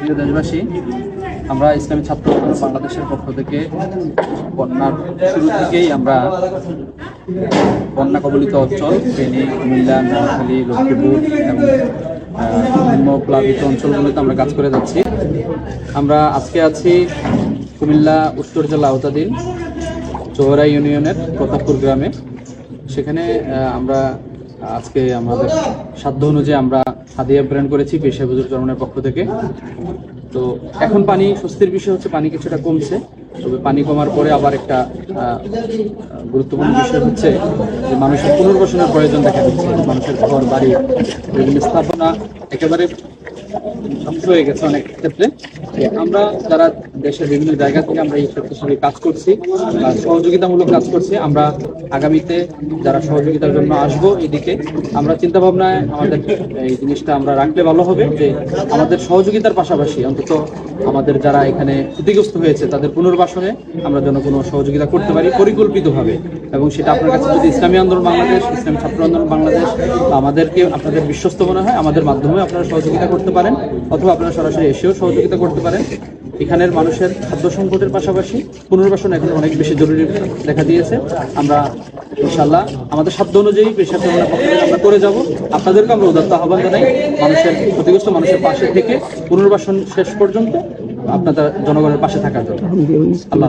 প্রিয় দেশবাসী, আমরা ইসলামী ছাত্র বাংলাদেশের পক্ষ থেকে বন্যার শুরু থেকেই আমরা বন্যা কবলিত অঞ্চল, ফেনী, কুমিল্লা, নোয়াখালী, লক্ষ্মীপুর এবং প্লাবিত অঞ্চলগুলোতে আমরা কাজ করে যাচ্ছি। আমরা আজকে আছি কুমিল্লা উত্তর জেলা আওতাধীন চৌরা ইউনিয়নের প্রতাপপুর গ্রামে। সেখানে আমরা আজকে আমাদের সাধ্য অনুযায়ী আমরা হাদিয়া প্রেরণ করেছি পেশা বুজুর চরমের পক্ষ থেকে। তো এখন পানি, স্বস্তির বিষয় হচ্ছে পানি কিছুটা কমছে, তবে পানি কমার পরে আবার একটা গুরুত্বপূর্ণ বিষয় হচ্ছে যে মানুষের পুনর্বাসনের প্রয়োজন দেখা দিচ্ছে। মানুষের ঘর, বাড়ি, বিভিন্ন স্থাপনা একেবারে ধ্বংস হয়ে গেছে অনেক ক্ষেত্রে। আমরা যারা দেশের বিভিন্ন জায়গা থেকে আমরা এই স্বেচ্ছাসেবী কাজ করছি সহযোগিতামূলক কাজ করছি, আমরা আগামীতে যারা সহযোগিতার জন্য আসব এদিকে, আমরা চিন্তা ভাবনায় আমাদের এই জিনিসটা আমরা রাখলে ভালো হবে যে আমাদের সহযোগিতার পাশাপাশি অন্তত আমাদের যারা এখানে ক্ষতিগ্রস্ত হয়েছে তাদের পুনর্বাসনে আমরা যেন কোনো সহযোগিতা করতে পারি পরিকল্পিতভাবে। এবং সেটা আপনার কাছে যদি ইসলামী আন্দোলন বাংলাদেশ, ইসলামী ছাত্র আন্দোলন বাংলাদেশ, আমাদেরকে আপনাদের বিশ্বস্ত মনে হয়, আমাদের মাধ্যমে আপনারা সহযোগিতা করতে পারেন। অথবা আপনারা সরাসরি এসেও সহযোগিতা করতে পারেন। এখানের মানুষের খাদ্য সংকটের পাশাপাশি পুনর্বাসন এখন অনেক বেশি জরুরি দেখা দিয়েছে। আমরা ইনশাল্লাহ আমাদের সাধ্য অনুযায়ী পেশা আমরা করে যাব। আপনাদেরকে আমরা উদাত্ত আহ্বান জানাই মানুষের, ক্ষতিগ্রস্ত মানুষের পাশে থেকে পুনর্বাসন শেষ পর্যন্ত আপনাদের জনগণের পাশে থাকার জন্য। আল্লাহ